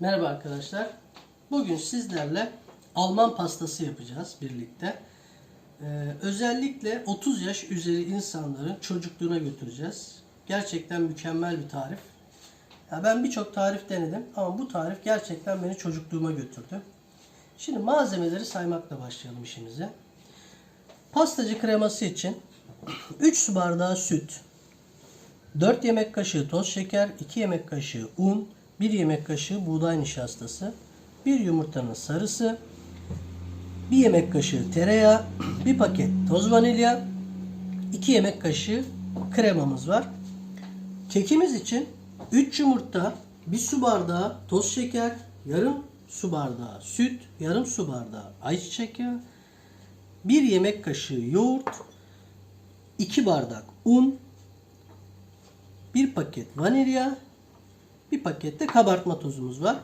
Merhaba arkadaşlar. Bugün sizlerle Alman pastası yapacağız birlikte. Ee, özellikle 30 yaş üzeri insanların çocukluğuna götüreceğiz. Gerçekten mükemmel bir tarif. Ya ben birçok tarif denedim ama bu tarif gerçekten beni çocukluğuma götürdü. Şimdi malzemeleri saymakla başlayalım işimize. Pastacı kreması için 3 su bardağı süt, 4 yemek kaşığı toz şeker, 2 yemek kaşığı un, 1 yemek kaşığı buğday nişastası, 1 yumurtanın sarısı, 1 yemek kaşığı tereyağı, 1 paket toz vanilya, 2 yemek kaşığı kremamız var. Kekimiz için 3 yumurta, 1 su bardağı toz şeker, yarım su bardağı süt, yarım su bardağı ayçiçek yağı, 1 yemek kaşığı yoğurt, 2 bardak un, 1 paket vanilya, bir paket de kabartma tozumuz var.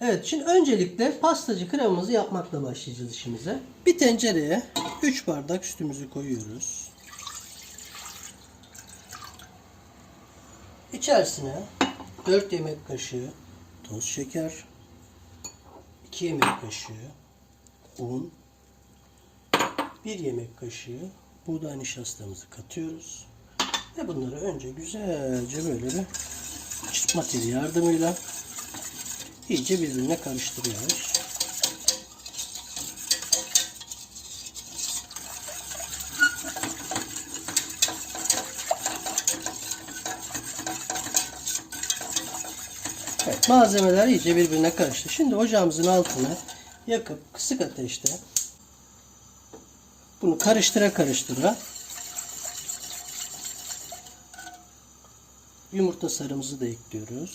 Evet şimdi öncelikle pastacı kremamızı yapmakla başlayacağız işimize. Bir tencereye 3 bardak sütümüzü koyuyoruz. İçerisine 4 yemek kaşığı toz şeker, 2 yemek kaşığı un, 1 yemek kaşığı buğday nişastamızı katıyoruz. Ve bunları önce güzelce böyle bir çırpma teli yardımıyla iyice birbirine karıştırıyoruz. Evet, malzemeler iyice birbirine karıştı. Şimdi ocağımızın altını yakıp kısık ateşte bunu karıştıra karıştıra Yumurta sarımızı da ekliyoruz.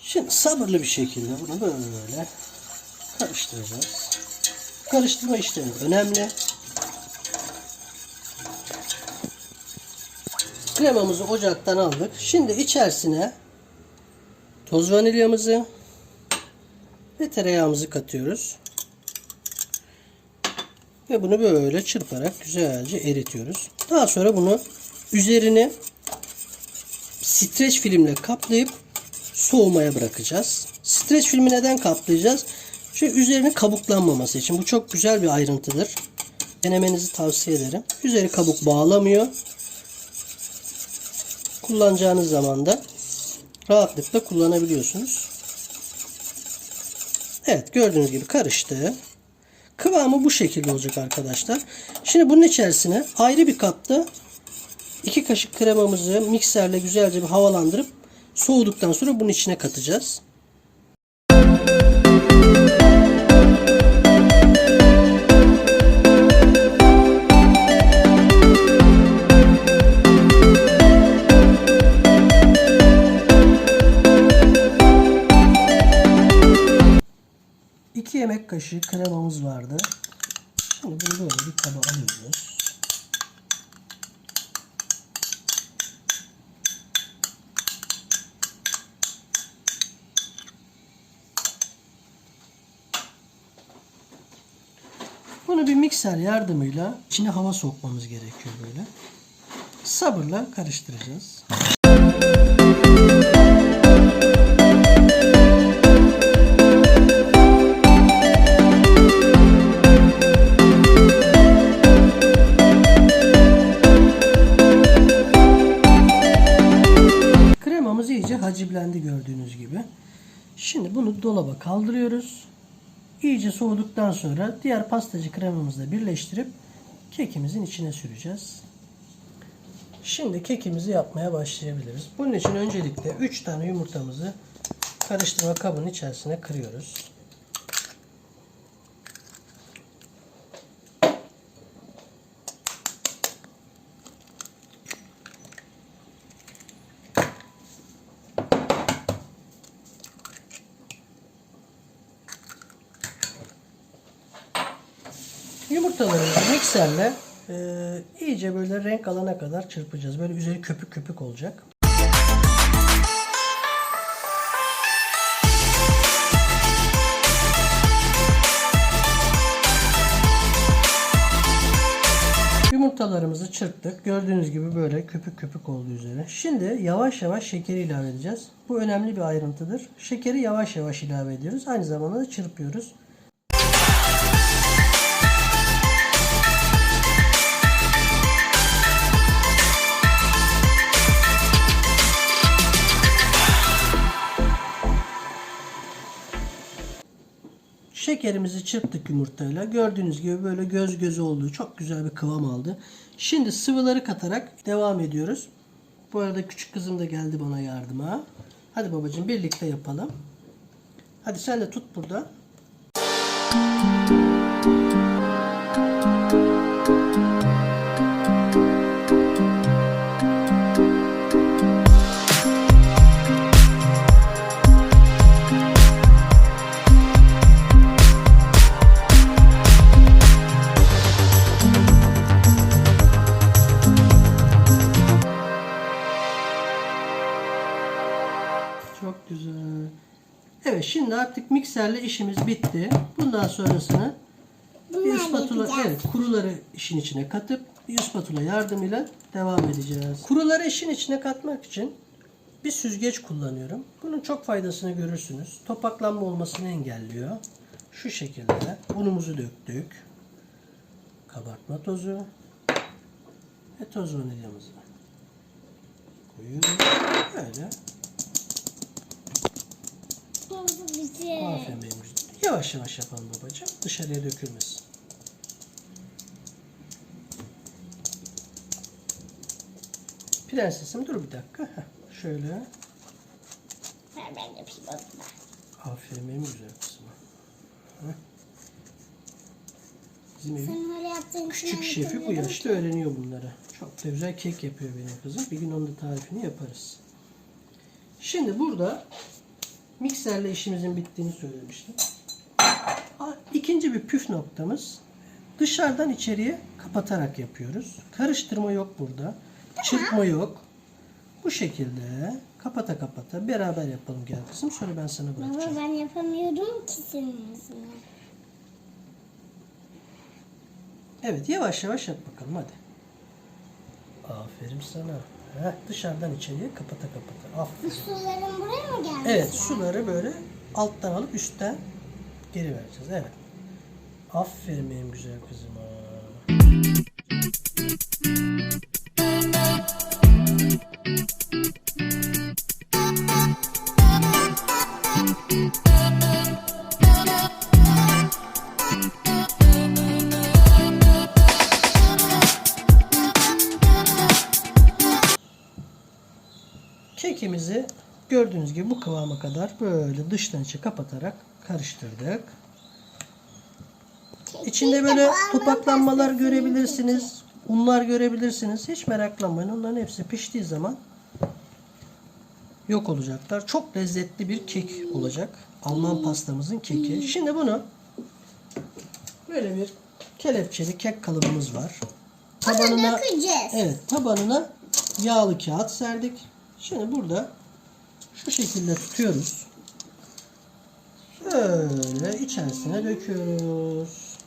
Şimdi sabırlı bir şekilde bunu böyle karıştıracağız. Karıştırma işlemi önemli. Kremamızı ocaktan aldık. Şimdi içerisine toz vanilyamızı ve tereyağımızı katıyoruz. Ve bunu böyle çırparak güzelce eritiyoruz. Daha sonra bunu üzerini streç filmle kaplayıp soğumaya bırakacağız. Streç filmi neden kaplayacağız? Çünkü üzerinin kabuklanmaması için. Bu çok güzel bir ayrıntıdır. Denemenizi tavsiye ederim. Üzeri kabuk bağlamıyor. Kullanacağınız zaman da rahatlıkla kullanabiliyorsunuz. Evet gördüğünüz gibi karıştı. Kıvamı bu şekilde olacak arkadaşlar. Şimdi bunun içerisine ayrı bir kapta 2 kaşık kremamızı mikserle güzelce bir havalandırıp soğuduktan sonra bunun içine katacağız. Kaşığı kremamız vardı. Şimdi bunu böyle bir kaba alıyoruz. Bunu bir mikser yardımıyla içine hava sokmamız gerekiyor böyle. Sabırla karıştıracağız. Dolaba kaldırıyoruz. İyice soğuduktan sonra diğer pastacı kremamızla birleştirip kekimizin içine süreceğiz. Şimdi kekimizi yapmaya başlayabiliriz. Bunun için öncelikle 3 tane yumurtamızı karıştırma kabının içerisine kırıyoruz. Yumurtalarımızı mikserle e, iyice böyle renk alana kadar çırpacağız. Böyle üzeri köpük köpük olacak. Yumurtalarımızı çırptık. Gördüğünüz gibi böyle köpük köpük oldu üzerine. Şimdi yavaş yavaş şekeri ilave edeceğiz. Bu önemli bir ayrıntıdır. Şekeri yavaş yavaş ilave ediyoruz. Aynı zamanda da çırpıyoruz. Şekerimizi çırptık yumurtayla. Gördüğünüz gibi böyle göz göz olduğu çok güzel bir kıvam aldı. Şimdi sıvıları katarak devam ediyoruz. Bu arada küçük kızım da geldi bana yardıma. Hadi babacığım birlikte yapalım. Hadi sen de tut burada. Evet şimdi artık mikserle işimiz bitti. Bundan sonrasını bir spatula, evet kuruları işin içine katıp bir spatula yardımıyla devam edeceğiz. Kuruları işin içine katmak için bir süzgeç kullanıyorum. Bunun çok faydasını görürsünüz. Topaklanma olmasını engelliyor. Şu şekilde unumuzu döktük. Kabartma tozu ve toz vanilyamızı koyuyoruz. Böyle. Güzel. Aferin benim güzelim. Yavaş yavaş yapalım babacığım. Dışarıya dökülmesin. Prensesim dur bir dakika. Heh, Şöyle. Ben yapayım. Aferin benim güzel kızıma. Heh. Bizim evin Sen yaptığın küçük şefi bu yaşta öğreniyor bunları. Çok da güzel kek yapıyor benim kızım. Bir gün onun da tarifini yaparız. Şimdi burada mikserle işimizin bittiğini söylemiştim. İkinci bir püf noktamız dışarıdan içeriye kapatarak yapıyoruz. Karıştırma yok burada. Çırpma yok. Bu şekilde kapata kapata beraber yapalım gel kızım. Sonra ben sana Baba bırakacağım. ben yapamıyorum ki senin yüzünden. Evet yavaş yavaş yap bakalım hadi. Aferin sana. Heh, dışarıdan içeriye kapata kapata. Aferin. Suların buraya mı geldi? Evet suları böyle alttan alıp üstten geri vereceğiz. Evet. Aferin benim güzel kızıma. Gördüğünüz gibi bu kıvama kadar böyle dıştan içe kapatarak karıştırdık. İçinde böyle topaklanmalar görebilirsiniz. Unlar görebilirsiniz. Hiç meraklanmayın. Onların hepsi piştiği zaman yok olacaklar. Çok lezzetli bir kek olacak. Alman pastamızın keki. Şimdi bunu böyle bir kelepçeli kek kalıbımız var. Tabanına. Evet, tabanına yağlı kağıt serdik. Şimdi burada şu şekilde tutuyoruz. Böyle içerisine döküyoruz.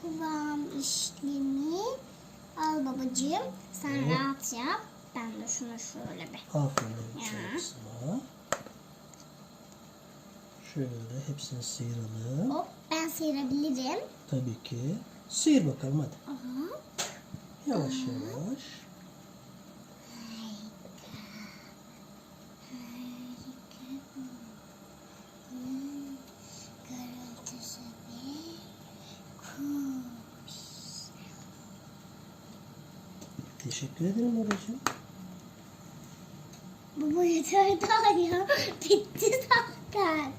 Kıvam işlemi. Al babacığım. Sen rahat yap. Ben de şunu şöyle bir. Aferin içerisine. Şöyle hepsini sıyıralım. Hop ben sıyırabilirim. Tabii ki. Sıyır bakalım hadi. Aha. Yavaş yavaş. Teşekkür ederim babacığım. Baba yeter daha ya. Bitti zaten.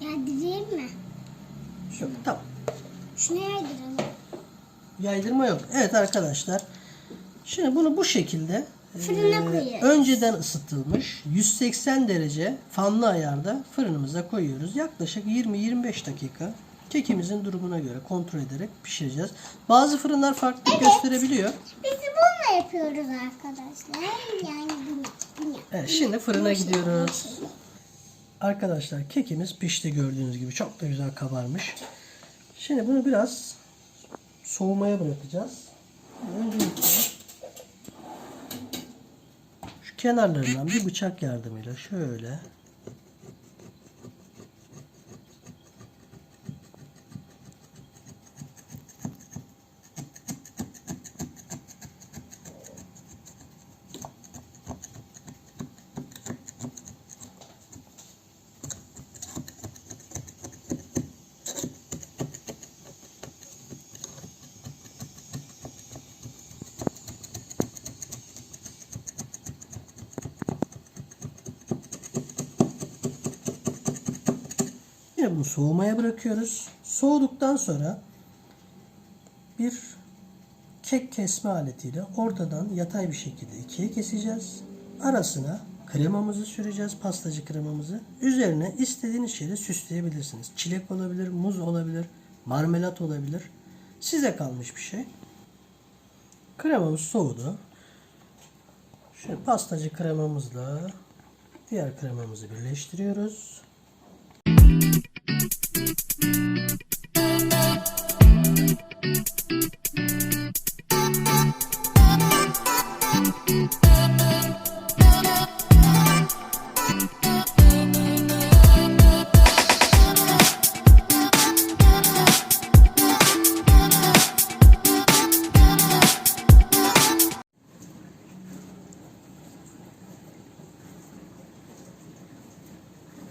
Yaydırayım mı? Şöyle tamam. Şunu yaydıralım. Yaydırma yok. Evet arkadaşlar. Şimdi bunu bu şekilde Fırına eee, koyuyoruz. önceden ısıtılmış 180 derece fanlı ayarda fırınımıza koyuyoruz. Yaklaşık 20-25 dakika kekimizin durumuna göre kontrol ederek pişireceğiz. Bazı fırınlar farklı gösterebiliyor. Biz bununla yapıyoruz arkadaşlar. Yani bunu. bunu. Evet, şimdi fırına gidiyoruz. Arkadaşlar kekimiz pişti gördüğünüz gibi. Çok da güzel kabarmış. Şimdi bunu biraz soğumaya bırakacağız. Öncelikle şu kenarlarından bir bıçak yardımıyla şöyle Yine bunu soğumaya bırakıyoruz. Soğuduktan sonra bir kek kesme aletiyle ortadan yatay bir şekilde ikiye keseceğiz. Arasına kremamızı süreceğiz, pastacı kremamızı. Üzerine istediğiniz şeyle süsleyebilirsiniz. Çilek olabilir, muz olabilir, marmelat olabilir. Size kalmış bir şey. Kremamız soğudu. Şimdi pastacı kremamızla diğer kremamızı birleştiriyoruz.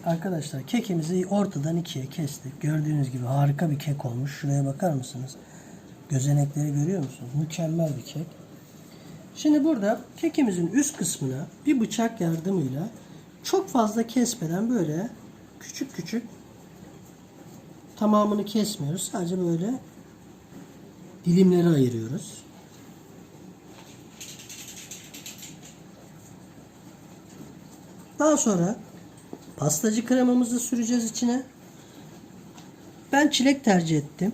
Arkadaşlar kekimizi ortadan ikiye kestik. Gördüğünüz gibi harika bir kek olmuş. Şuraya bakar mısınız? Gözenekleri görüyor musunuz? Mükemmel bir kek. Şimdi burada kekimizin üst kısmına bir bıçak yardımıyla çok fazla kesmeden böyle küçük küçük tamamını kesmiyoruz. Sadece böyle dilimleri ayırıyoruz. Daha sonra pastacı kremamızı süreceğiz içine. Ben çilek tercih ettim.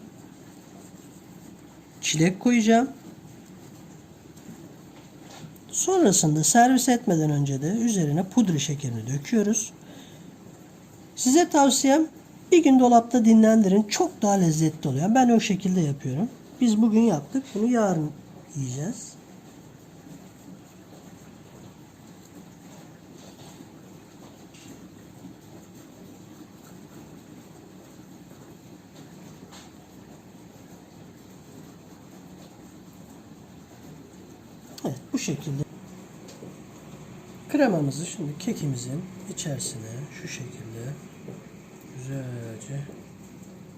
Çilek koyacağım. Sonrasında servis etmeden önce de üzerine pudra şekerini döküyoruz. Size tavsiyem bir gün dolapta dinlendirin. Çok daha lezzetli oluyor. Ben o şekilde yapıyorum. Biz bugün yaptık. Bunu yarın yiyeceğiz. Evet bu şekilde kremamızı şimdi kekimizin içerisine şu şekilde güzelce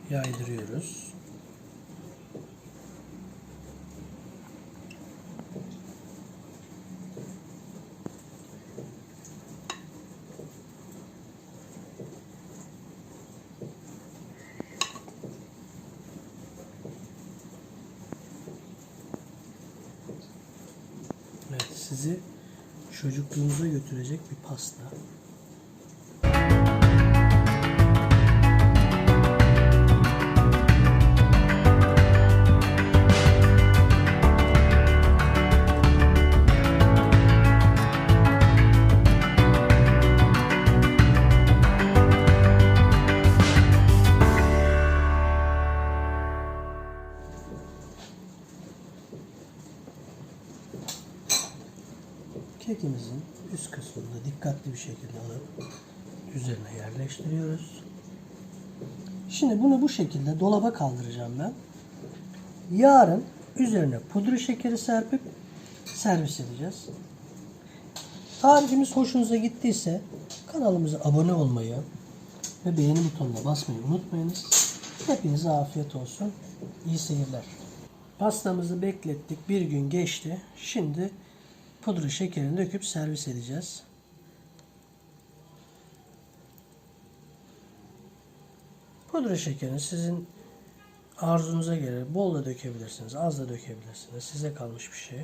yaydırıyoruz. Evet, sizi çocukluğunuza götürecek bir pasta. Bu şekilde dolaba kaldıracağım ben. Yarın üzerine pudra şekeri serpip servis edeceğiz. Tarifimiz hoşunuza gittiyse kanalımıza abone olmayı ve beğeni butonuna basmayı unutmayınız. Hepinize afiyet olsun. İyi seyirler. Pastamızı beklettik. Bir gün geçti. Şimdi pudra şekerini döküp servis edeceğiz. Pudra şekerini sizin arzunuza göre bol da dökebilirsiniz, az da dökebilirsiniz. Size kalmış bir şey.